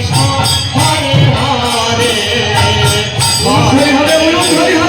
Hare Hare Hare Hare